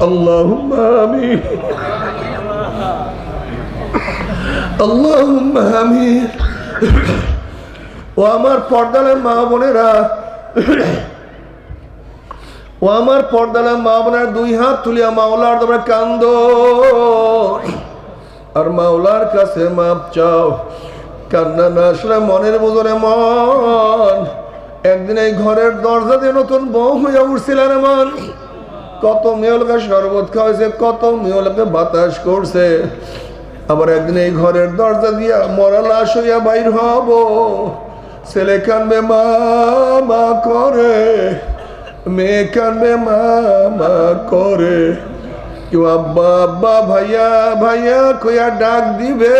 اللهم آمين اللهم آمين ও আমার পর্দালের মা বোনেরা ও আমার পর্দালের মা বোনের দুই হাত তুলিয়া মাওলার তোমরা কান্দ আর মাওলার কাছে মাপ চাও কান্না না আসলে মনের বোঝনে মন একদিন এই ঘরের দরজা দিয়ে নতুন বউ হইয়া উঠছিলেন মন কত মেয়লকে শরবত খাওয়াইছে, কত মেয়লকে বাতাস করছে। আবার একদিন এই ঘরের দরজা দিয়া মরা লাশ হইয়া বাইর হব। ছেলে কানবে মা মা করে। মেয়ে কানবে মা মা করে। কেউ, আব্বা আব্বা, ভাইয়া ভাইয়া কইয়া ডাক দিবে।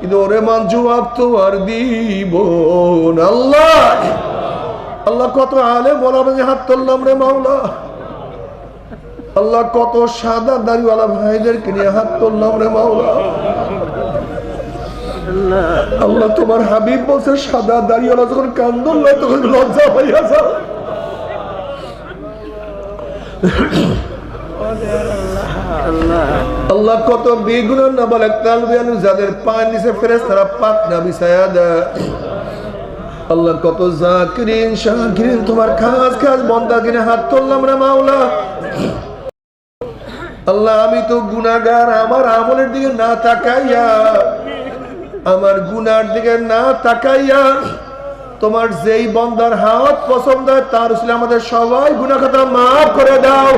কিন্তু ওরে মান জবাব তো আর দিব। আল্লাহ! আল্লাহ কত আলে বলা হাত তুললাম রে মাওলা। আল্লাহ কত সাদা দাড়িওয়ালা ভাইদেরকে নিয়ে হাত তুললাম রে মাওলা। আল্লাহ তোমার হাবিব বলছে, সাদা দাড়িওয়ালা যখন কান্দল তখন লজ্জা হইয়া যাও। আল্লাহ কত বেগুন না বলে তালবিয়ালু যাদের পায়ের নিচে ফেরেস, তারা পাক না বিছায়া দেয়। আল্লাহ কত জাকিরিন, শাকিরিন, তোমার খাস খাস বন্দা কিনে হাত তুললাম রে মাওলা। আল্লাহ, আমি তো গুনাগার আমার আমলের দিকে না তাকাইয়া, আমার গুনার দিকে না তাকাইয়া, তোমার যেই বন্দার হাত পছন্দ হয়, তার আসলে আমাদের সবাই গুনা কথা মাফ করে দাও।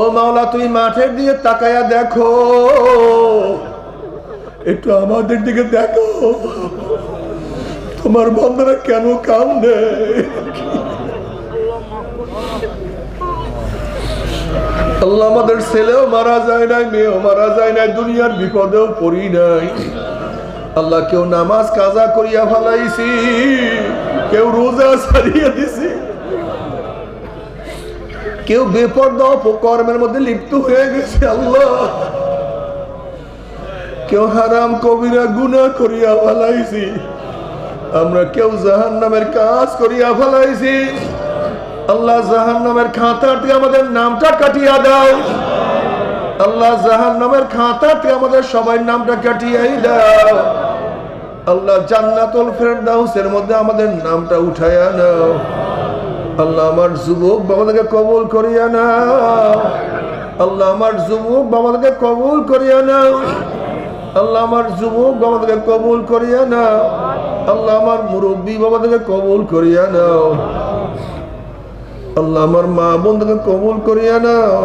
ও মাওলা তুই মাঠের দিকে তাকাইয়া দেখো। একটু আমাদের দিকে দেখো। তোমার বন্ধুরা কেন কান্দে? আল্লাহ আমাদের ছেলেও মারা যায় নাই, মেয়েও মারা যায় নাই, দুনিয়ার বিপদেও পড়ি নাই। আল্লাহ কেউ নামাজ কাজা করিয়া ফেলাইছি, কেউ রোজা সারিয়ে দিছি। কেউ বেপর্দা অপকর্মের মধ্যে লিপ্ত হয়ে গেছে, আল্লাহ। কেউ হারাম কবিরা গুনাহ করিয়া ফেলাইছি, আমরা কেউ জাহান নামের কাজ করিয়া ফেলাইছি। আল্লাহ জাহান নামের খাতার থেকে আমাদের নামটা কাটিয়া দাও। আল্লাহ জাহান নামের খাতার থেকে আমাদের সবাই নামটা কাটিয়াই দাও। আল্লাহ জান্নাতুল ফেরদাউসের মধ্যে আমাদের নামটা উঠাইয়া নাও। আল্লাহ আমার যুবক বাবাদেরকে কবুল করিয়া নাও। আল্লাহ আমার যুবক বাবাদেরকে কবুল করিয়া নাও। আল্লাহ আমার যুবক বাবাদেরকে কবুল করিয়া নাও। আল্লাহ আমার মুরব্বী বাবাদেরকে কবুল করিয়া নাও। আল্লাহ, আমার মা বোনদেরকে কবুল করিয়া নাও।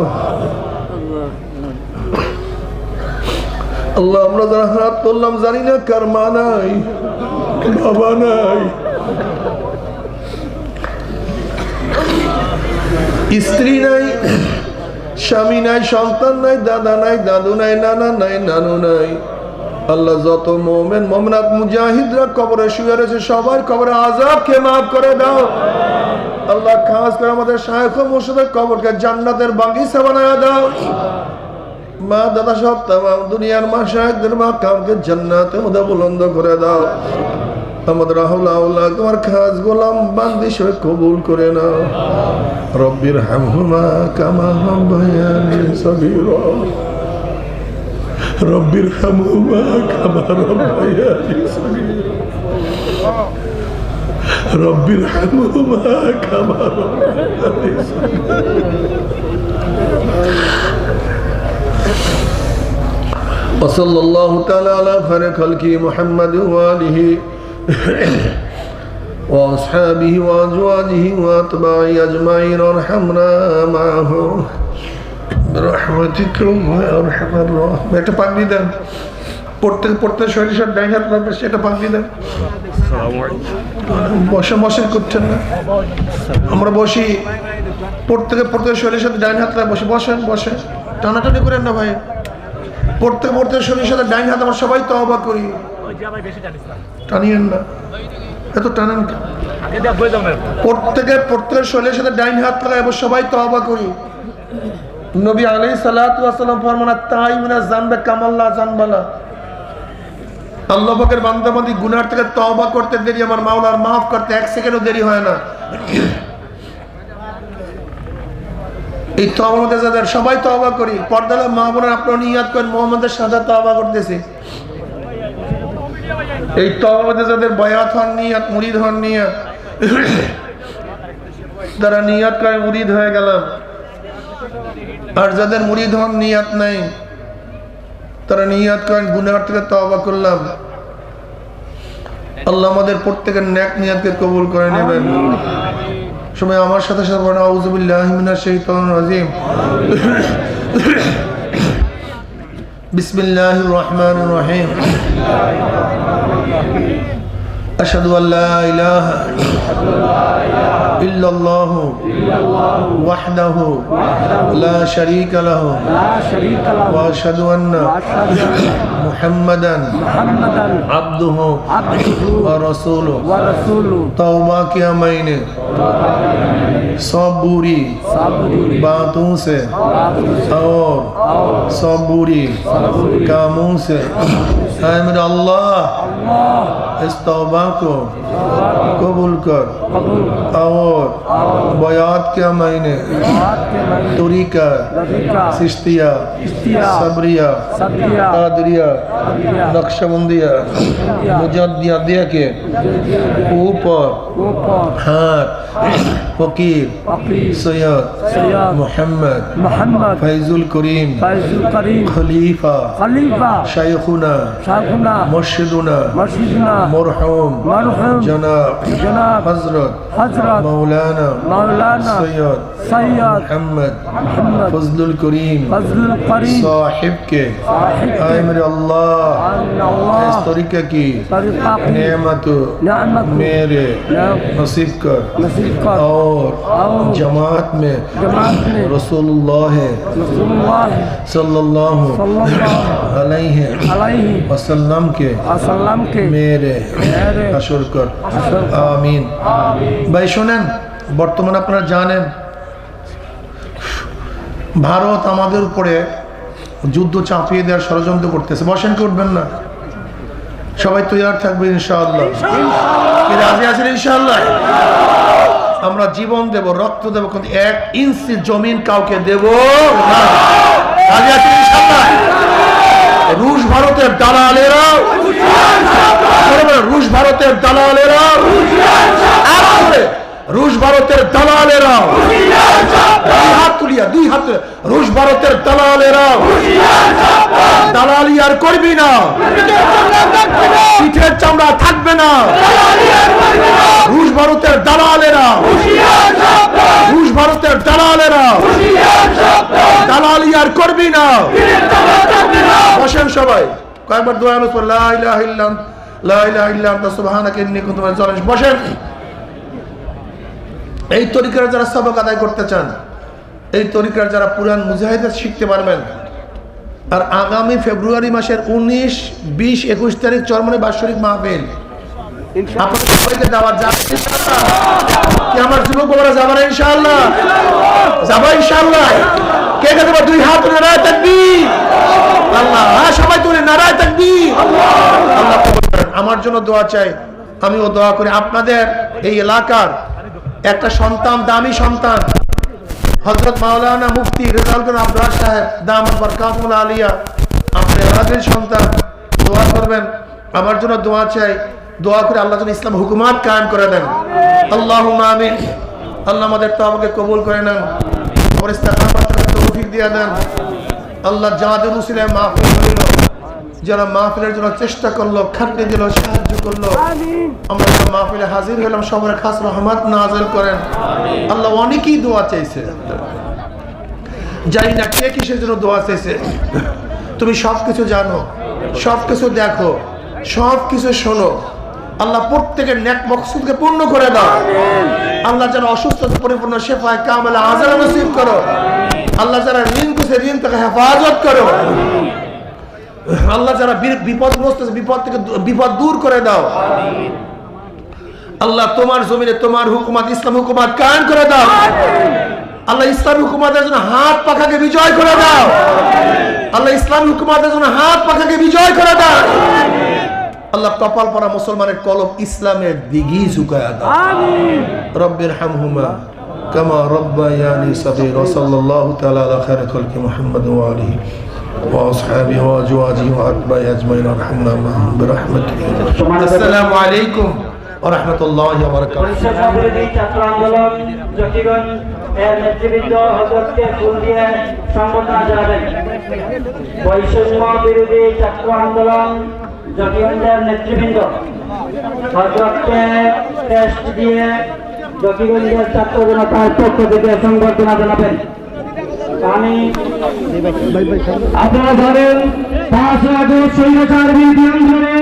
আল্লাহ, আমরা যারা হাত তুললাম জানি না কার মা নাই, বাবা নাই। স্ত্রী নাই, স্বামী নাই, সন্তান নাই, দাদা নাই, দাদু নাই, নানা নাই, নানু নাই। আল্লাহ, যত মোমেন মোমনাথ মুজাহিদরা কবরে শুয়ে রয়েছে, সবার কবরে আজাবকে মাফ করে দাও। আল্লাহ খাস করে আমাদের শায়খ মুর্শিদের কবরকে জান্নাতের বাগিচা বানায় দাও। মা, দাদা সব তাম দুনিয়ার মা শায়কদের মা কামকে জান্নাতে মধ্যে বুলন্দ করে দাও। আমাদের আহ্লাউল্লাহ তোমার খাস গোলাম বান্দি সে কবুল করে নাও। রব্বির হামহুমা কামা রব্বায়ানি সগীরা। রব্বির হামহুমা কামা রব্বায়ানি সগীরা। ربي ارحمهما كما ربنا وصلى الله تعالى على خير خلق محمد وآله وأصحابه وأزواجه وأتباعه أجمعين. ارحمنا معهم برحمتكم يا أرحم الراحمين. পড়তে পড়তে শরীর সব ডাইন রাখবে সেটা পাগড়ি দেন বসে বসে করছেন না। আমরা বসি, পড়তে পড়তে শরীরের সাথে ডাইন হাত রাখ বসে, বসেন বসে টানাটানি করেন না ভাই। পড়তে পড়তে শরীরের সাথে ডাইন হাত আমরা সবাই তওবা করি। টানিয়েন না। এত টানেন? প্রত্যেকে প্রত্যেকের শরীরের সাথে ডাইন হাত লাগাই এবার সবাই তওবা করি। নবী আলী সালাম ফরমানা তাই মিনা জানবে কামাল্লা জানবালা। আল্লাহ পাকের বান্দাবান্দি গুনার থেকে তওবা করতে দেরি, আমার মাওলার মাফ করতে এক সেকেন্ডও দেরি হয় না। এই তহমতে যাদের সবাই তহবা করি, পর্দালে মা বোনের আপনার নিয়াদ করেন, মোহাম্মদের সাথে তহবা করতেছে। এই তহমতে যাদের বয়াত হন নিয়াত, মুরিদ হন নিয়াত তারা নিয়াত করে মুরিদ হয়ে গেলাম। আর যাদের মুরিদ হন নিয়াত নাই তারা নিয়াত করেন গুনার থেকে তবা করলাম। আল্লাহ আমাদের প্রত্যেকের ন্যাক নিয়াতকে কবুল করে নেবেন সময় আমার সাথে সাথে বলেন রহমান রাজিম। রহিম। أشهد أن لا إله إلا الله وحده لا شريك له وأشهد أن محمدا عبده ورسوله. توباك کیا میں نے سب سے اور. صبوری کاموں سے اے میرے اللہ، اس توبہ کو قبول کر، اور بیعت کے مہینے طریقہ سشتیہ، صبریہ، قادریہ نقش بندیہ مجدیہ دیا کے اوپر ہاتھ ফকির সৈয়দ মোহাম্মদ মোহাম্মদ ফাইজুল করিম ফাইজুল করিম খলিফা খলিফা শাইখুনা শাইখুনা মুর্শিদুনা মুর্শিদুনা মরহুম মরহুম জনাব জনাব হযরত হযরত মাওলানা মাওলানা সৈয়দ সৈয়দ মোহাম্মদ মোহাম্মদ ফজলুল করিম ফজলুল করিম সাহেবকে সাহেব আল্লাহ اس طریقہ کی نعمت میرے نصیب کر اور आए मेरे अल्लाह अन इस अल्लाह तरीके की तरीका की नेमत नेमत मेरे नसीब कर नसीब कर और और जमात में जमात में रसूलुल्लाह रसूलुल्लाह सल्लल्लाहु सल्लल्लाहु अलैहि अलैहि वसल्लम के वसल्लम के মেরে মেরে হাসর কর হাসর কর। আমিন ভাই শোনেন বর্তমানে আপনারা জানেন ভারত আমাদের উপরে যুদ্ধ চাপিয়ে দেওয়ার ষড়যন্ত্র করতেছে বসেন কি উঠবেন না সবাই তৈরি থাকবে ইনশাআল্লাহ কি রাজি আছেন ইনশাআল্লাহ আমরা জীবন দেব, রক্ত দেব, কিন্তু এক ইঞ্চি জমিন কাউকে দেব রুশ ভারতের দালালেরা রুশ ভারতের দালালেরা রুশ ভারতের দালালেরা, দুই হাত তুলিয়া, দুই হাত রুশ ভারতের দালালেরা, দালালি আর করবি না। পিঠের চামড়া থাকবে না। রুশ ভারতের দালালেরা। দালালি আর করবি না বসেন সবাই। কয়েকবার দোয়া অনুস লা ইলাহা ইল্লা আন্ত লা ইলাহা ইল্লা আনতা সুবহানাকা ইন্নী কুনতু মিনাজ বসেন। এই তরিকার যারা সবক আদায় করতে চান, এই তরিকার যারা পুরান মুজাহিদ শিখতে পারবেন আর আগামী ফেব্রুয়ারি মাসের উনিশ, বিশ, একুশ তারিখ চরমনে বাৎসরিক মাহফিল। হ্যাঁ আমার জন্য দোয়া চাই। আমিও দোয়া করি। আপনাদের এই এলাকার একটা সন্তান, দামি সন্তান হজরত মাওলানা মুফতি রেজাউল করিম সাহেব আলিয়া আপনার সন্তান, দোয়া করবেন। আমার জন্য দোয়া চাই। দোয়া করে আল্লাহ যেন ইসলাম হুকুমাত কায়েম করে দেন। আল্লাহ আমিন। আল্লাহ আমাদের তো আমাকে কবুল করে নেন। তৌফিক দিয়ে দেন। আল্লাহ যাদের উসিলায় মাহফিল হইল যারা মাহফিলের জন্য চেষ্টা করল খাটনি দিল সাহায্য করল আমরা যারা মাহফিলে হাজির হলাম সবার খাস রহমত নাজল করেন। আল্লাহ অনেকেই দোয়া চাইছে। জানি না কে কিসের জন্য দোয়া চাইছে। তুমি সব কিছু জানো সব কিছু দেখো সব কিছু শোনো। আল্লাহ প্রত্যেকের নেক মকসুদকে পূর্ণ করে দাও। আল্লাহ যারা অসুস্থ পরিপূর্ণ শেফায় কামালা আজার নসিব করো। আল্লাহ যারা ঋণ করছে ঋণ থেকে হেফাজত করো। আল্লাহ যারা বিপদগ্রস্ত বিপদ থেকে বিপদ দূর করে দাও। আল্লাহ তোমার জমিনে তোমার হুকুমাত ইসলাম হুকুমাত কায়েম করে দাও। আল্লাহ ইসলাম হুকুমাতের জন্য হাত পাখাকে বিজয় করে দাও। আল্লাহ ইসলাম হুকুমাতের জন্য হাত পাখাকে বিজয় করে দাও। আল্লাহ কপাল পরা মুসলমানের কলব ইসলামের দিঘি ঝুঁকায় দাও আমিন রব্বের হামহুমা كما ربياني صغيرا وصلى الله تعالى على خير خلق محمد وآله وأصحابه وأزواجه وأتباعه أجمعين وارحمنا معهم برحمتك السلام عليكم ورحمة الله وبركاته পরিষদ বিরোধী ছাত্র আন্দোলন জকিগঞ্জ এর নেতৃবৃন্দ হজরতকে ফুল দিয়ে সংবর্ধনা জানাবেন বৈষম্য বিরোধী ছাত্র আন্দোলন জকিগঞ্জের নেতৃবৃন্দ হজরতকে টেস্ট দিয়ে জকিগঞ্জের ছাত্র জনতার পক্ষ থেকে সংবর্ধনা জানাবেন। আমি আপনারা ধরেন পাঁচ আগস্ট স্বৈরাচার বিরোধী আন্দোলনে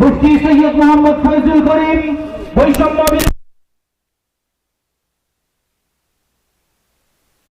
মুফতি সৈয়দ মোহাম্মদ ফয়জুল করিম বৈষম্য